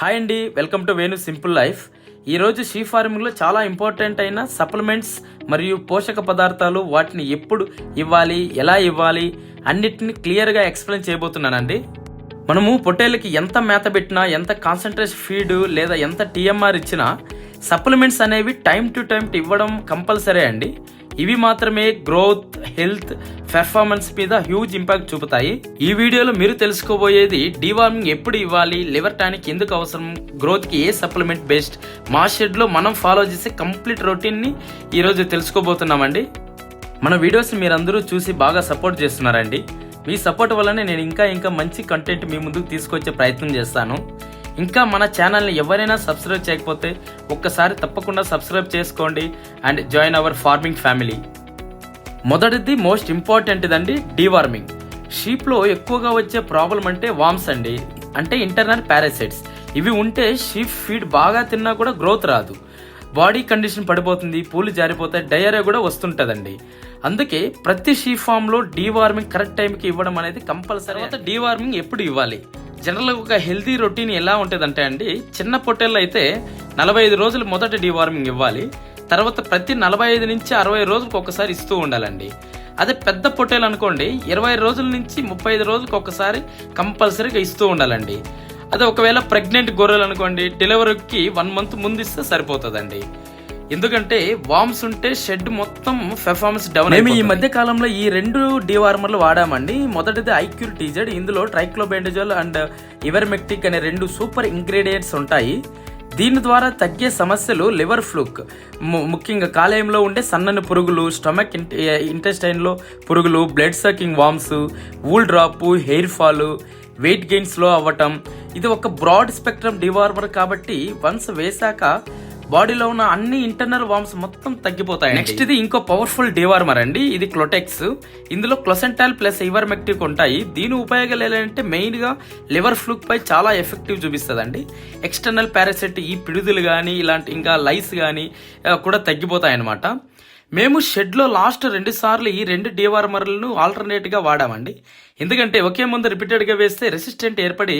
Hi అండి welcome to Venu simple life. ఈరోజు sheep ఫార్మింగ్లో చాలా ఇంపార్టెంట్ అయిన సప్లిమెంట్స్ మరియు పోషక పదార్థాలు వాటిని ఎప్పుడు ఇవ్వాలి ఎలా ఇవ్వాలి అన్నిటిని క్లియర్గా ఎక్స్ప్లెయిన్ చేయబోతున్నానండి. మనము పొట్టేళ్ళకి ఎంత మేత పెట్టినా ఎంత కాన్సన్ట్రేషన్ ఫీడ్ లేదా ఎంత టీఎంఆర్ ఇచ్చినా సప్లిమెంట్స్ అనేవి టైం టు టైం ఇవ్వడం కంపల్సరీ అండి. ఇవి మాత్రమే గ్రోత్ హెల్త్ పెర్ఫార్మెన్స్ మీద హ్యూజ్ ఇంపాక్ట్ చూపుతాయి. ఈ వీడియోలో మీరు తెలుసుకోబోయేది డీవార్మింగ్ ఎప్పుడు ఇవ్వాలి లివర్ టానిక్ ఎందుకు అవసరం గ్రోత్కి ఏ సప్లిమెంట్ బెస్ట్ మా షెడ్లో మనం ఫాలో చేసే కంప్లీట్ రొటీన్ని ఈరోజు తెలుసుకోబోతున్నామండి. మన వీడియోస్ మీరందరూ చూసి బాగా సపోర్ట్ చేస్తున్నారండి. మీ సపోర్ట్ వల్లనే నేను ఇంకా ఇంకా మంచి కంటెంట్ మీ ముందుకు తీసుకొచ్చే ప్రయత్నం చేస్తాను. ఇంకా మన ఛానల్ని ఎవరైనా సబ్స్క్రైబ్ చేయకపోతే ఒక్కసారి తప్పకుండా సబ్స్క్రైబ్ చేసుకోండి and join our farming family. మొదటిది మోస్ట్ ఇంపార్టెంట్ అండి డీవార్మింగ్. షీప్లో ఎక్కువగా వచ్చే ప్రాబ్లం అంటే వామ్స్ అండి. అంటే ఇంటర్నల్ పారాసైట్స్. ఇవి ఉంటే షీప్ ఫీడ్ బాగా తిన్నా కూడా గ్రోత్ రాదు. బాడీ కండిషన్ పడిపోతుంది పూలు జారిపోతాయి డయేరియా కూడా వస్తుంటుందండి. అందుకే ప్రతి షీ ఫామ్లో డీవార్మింగ్ కరెక్ట్ టైంకి ఇవ్వడం అనేది కంపల్సరీ. తర్వాత డీవార్మింగ్ ఎప్పుడు ఇవ్వాలి? జనరల్గా ఒక హెల్తీ రొటీన్ ఎలా ఉంటుందంటే అండి చిన్న పొట్టేళ్ళు అయితే నలభై ఐదు రోజులు మొదట డీవార్మింగ్ ఇవ్వాలి. తర్వాత ప్రతి నలభై ఐదు నుంచి అరవై రోజులకు ఒకసారి ఇస్తూ ఉండాలండి. అదే పెద్ద పొట్టేలు అనుకోండి ఇరవై రోజుల నుంచి ముప్పై ఐదు రోజులకు ఒకసారి కంపల్సరీగా ఇస్తూ ఉండాలండి. అదే ఒకవేళ ప్రెగ్నెంట్ గొర్రెలు అనుకోండి డెలివరీకి వన్ మంత్ ముందు ఇస్తే సరిపోతుందండి. ఎందుకంటే వామ్స్ ఉంటే షెడ్ మొత్తం పెర్ఫార్మెన్స్ డౌన్ మేము ఈ మధ్య కాలంలో ఈ రెండు డివార్మర్లు వాడామండి. మొదటిది ఐక్యూర్ టీజెడ్ ఇందులో ట్రైక్లోబెండజోల్ అండ్ ఇవర్మెక్టిక్ అనే రెండు సూపర్ ఇంగ్రీడియంట్స్ ఉంటాయి. దీని ద్వారా తగ్గే సమస్యలు లివర్ ఫ్లూక్. ముఖ్యంగా కాలేయంలో ఉండే సన్నని పురుగులు స్టమక్ ఇంటెస్టైన్లో పురుగులు blood sucking worms wool drop hair fall weight gain slow అవ్వటం. ఇది ఒక బ్రాడ్ స్పెక్ట్రమ్ డివార్మర్ కాబట్టి వన్స్ వేశాక బాడీలో ఉన్న అన్ని ఇంటర్నల్ వామ్స్ మొత్తం తగ్గిపోతాయి నెక్స్ట్ ఇది ఇంకో పవర్ఫుల్ డివార్మర్ అండి ఇది క్లోటెక్స్ ఇందులో క్లొసెంటాల్ ప్లస్ ఇవర్మెక్టిక్ ఉంటాయి. దీని ఉపయోగాలు ఏంటంటే మెయిన్గా లివర్ ఫ్లూక్ పై చాలా ఎఫెక్టివ్ చూపిస్తుందండి. ఎక్స్టర్నల్ పారాసైట్ ఈ పిడుదలు కానీ ఇలాంటి ఇంకా లైస్ కానీ కూడా తగ్గిపోతాయి అన్నమాట మేము షెడ్లో లాస్ట్ రెండు సార్లు ఈ రెండు డివార్మర్లను ఆల్టర్నేట్గా వాడామండి. ఎందుకంటే ఒకే ముందు రిపీటెడ్గా వేస్తే రెసిస్టెంట్ ఏర్పడి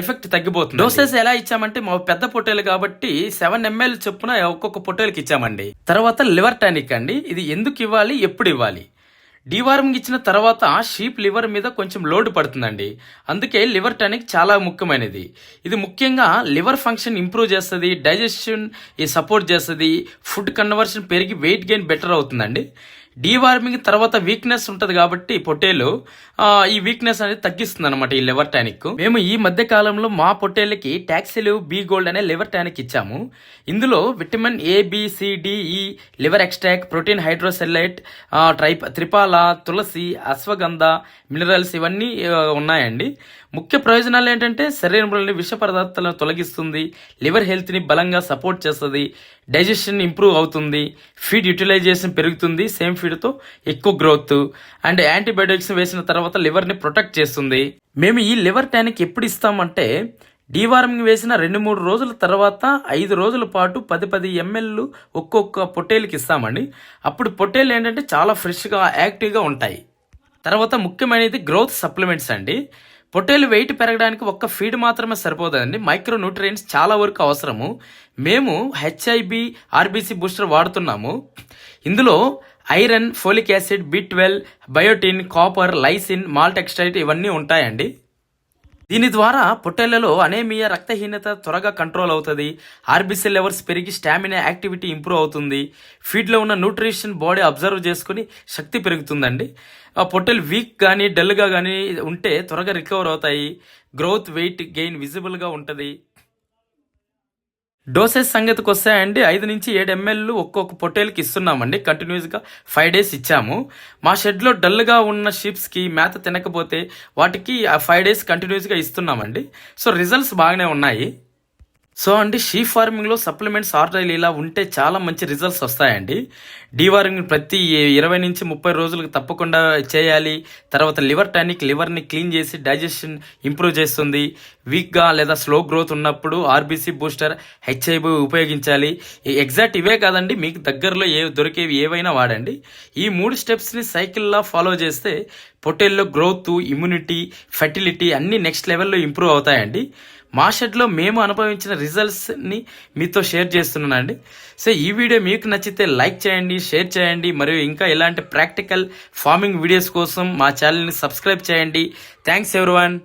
ఎఫెక్ట్ తగ్గిపోతుంది డోసెస్ ఎలా ఇచ్చామంటే మా పెద్ద పొట్టేలు కాబట్టి సెవెన్ ఎంఎల్ చొప్పున ఒక్కొక్క పొట్టేలుకి ఇచ్చామండి. తర్వాత లివర్ టానిక్ అండి. ఇది ఎందుకు ఇవ్వాలి? ఎప్పుడు ఇవ్వాలి? డీవార్మింగ్ ఇచ్చిన తర్వాత షీప్ లివర్ మీద కొంచెం లోడ్ పడుతుందండి. అందుకే లివర్ టానిక్ చాలా ముఖ్యమైనది. ఇది ముఖ్యంగా లివర్ ఫంక్షన్ ఇంప్రూవ్ చేస్తుంది డైజెషన్ ఈ సపోర్ట్ చేస్తుంది ఫుడ్ కన్వర్షన్ పెరిగి వెయిట్ గెయిన్ బెటర్ అవుతుందండి. డీవార్మింగ్ తర్వాత వీక్నెస్ ఉంటుంది కాబట్టి పొట్టేలు ఆ, ఈ వీక్నెస్ అనేది తగ్గిస్తుంది అనమాట ఈ లివర్ టానిక్. మేము ఈ మధ్య కాలంలో మా పొట్టేళ్ళకి ట్యాక్సీలు బి గోల్డ్ అనే లివర్ టానిక్ ఇచ్చాము. ఇందులో vitamin A B C D E e, liver extract protein hydrolysate tribe ట్రై త్రిపాల తులసి అశ్వగంధ మినరల్స్ ఇవన్నీ ఉన్నాయండి. ముఖ్య ప్రయోజనాలు ఏంటంటే శరీరంలోని విష పదార్థాలను తొలగిస్తుంది లివర్ హెల్త్ని బలంగా సపోర్ట్ చేస్తుంది డైజెషన్ ఇంప్రూవ్ అవుతుంది ఫీడ్ యూటిలైజేషన్ పెరుగుతుంది సేమ్ ఫీడ్తో ఎక్కువ గ్రోత్ అండ్ యాంటీబయాటిక్స్ వేసిన తర్వాత లివర్ని ప్రొటెక్ట్ చేస్తుంది. మేము ఈ లివర్ టానిక్ ఎప్పుడు ఇస్తామంటే డీవార్మింగ్ వేసిన రెండు మూడు రోజుల తర్వాత ఐదు రోజుల పాటు పది పది ఎంఎల్లు ఒక్కొక్క పొట్టేలుకి ఇస్తామండి. అప్పుడు పొట్టేలు ఏంటంటే చాలా ఫ్రెష్గా యాక్టివ్గా ఉంటాయి. తర్వాత ముఖ్యమైనది గ్రోత్ సప్లిమెంట్స్ అండి. పొట్టేలు వెయిట్ పెరగడానికి ఒక్క ఫీడ్ మాత్రమే సరిపోతుందండి మైక్రో న్యూట్రియంట్స్ చాలా వరకు అవసరము. మేము హెచ్ఐబి ఆర్బీసీ బూస్టర్ వాడుతున్నాము. ఇందులో iron folic acid B twelve biotin copper lysine malt extract ఇవన్నీ ఉంటాయండి. దీని ద్వారా పొట్టేళ్ళలో అనేమియా రక్తహీనత త్వరగా కంట్రోల్ అవుతుంది. ఆర్బీసీ లెవెల్స్ పెరిగి స్టామినా యాక్టివిటీ ఇంప్రూవ్ అవుతుంది. ఫీడ్లో ఉన్న న్యూట్రిషన్ బాడీ అబ్జర్వ్ చేసుకుని శక్తి పెరుగుతుందండి. ఆ పొట్టెలు వీక్ కానీ డల్గా కానీ ఉంటే త్వరగా రికవర్ అవుతాయి. గ్రోత్ వెయిట్ గెయిన్ విజిబుల్గా ఉంటుంది. డోసెస్ సంగతికి వస్తాయండి ఐదు నుంచి ఏడు ఎంఎల్లు ఒక్కొక్క పొట్టేలకి ఇస్తున్నామండి. కంటిన్యూస్గా ఫైవ్ డేస్ ఇచ్చాము. మా షెడ్లో డల్గా ఉన్న షిప్స్కి మేత తినకపోతే వాటికి ఆ ఫైవ్ డేస్ కంటిన్యూస్గా ఇస్తున్నామండి. సో రిజల్ట్స్ బాగానే ఉన్నాయి. సో అండి షీ ఫార్మింగ్లో సప్లిమెంట్స్ ఆర్డర్ ఇలా ఉంటే చాలా మంచి రిజల్ట్స్ వస్తాయండి. డీవార్మింగ్ ప్రతి ఇరవై నుంచి ముప్పై రోజులకు తప్పకుండా చేయాలి. తర్వాత లివర్ టానిక్ లివర్ని క్లీన్ చేసి డైజెషన్ ఇంప్రూవ్ చేస్తుంది. వీక్గా లేదా స్లో గ్రోత్ ఉన్నప్పుడు ఆర్బీసీ బూస్టర్ హెచ్ఐబి ఉపయోగించాలి. ఎగ్జాక్ట్ ఇవే కాదండి మీకు దగ్గరలో ఏ దొరికేవి ఏవైనా వాడండి. ఈ మూడు స్టెప్స్ని సైకిల్లా ఫాలో చేస్తే పొట్టేల్లో గ్రోత్ ఇమ్యూనిటీ ఫెర్టిలిటీ అన్నీ నెక్స్ట్ లెవెల్లో ఇంప్రూవ్ అవుతాయండి. మా షెడ్లో మేము అనుభవించిన రిజల్ట్స్ని మీతో షేర్ చేస్తున్నానండి. సో ఈ వీడియో మీకు నచ్చితే లైక్ చేయండి షేర్ చేయండి మరియు ఇంకా ఇలాంటి ప్రాక్టికల్ ఫార్మింగ్ వీడియోస్ కోసం మా ఛానల్ని సబ్స్క్రైబ్ చేయండి. Thanks everyone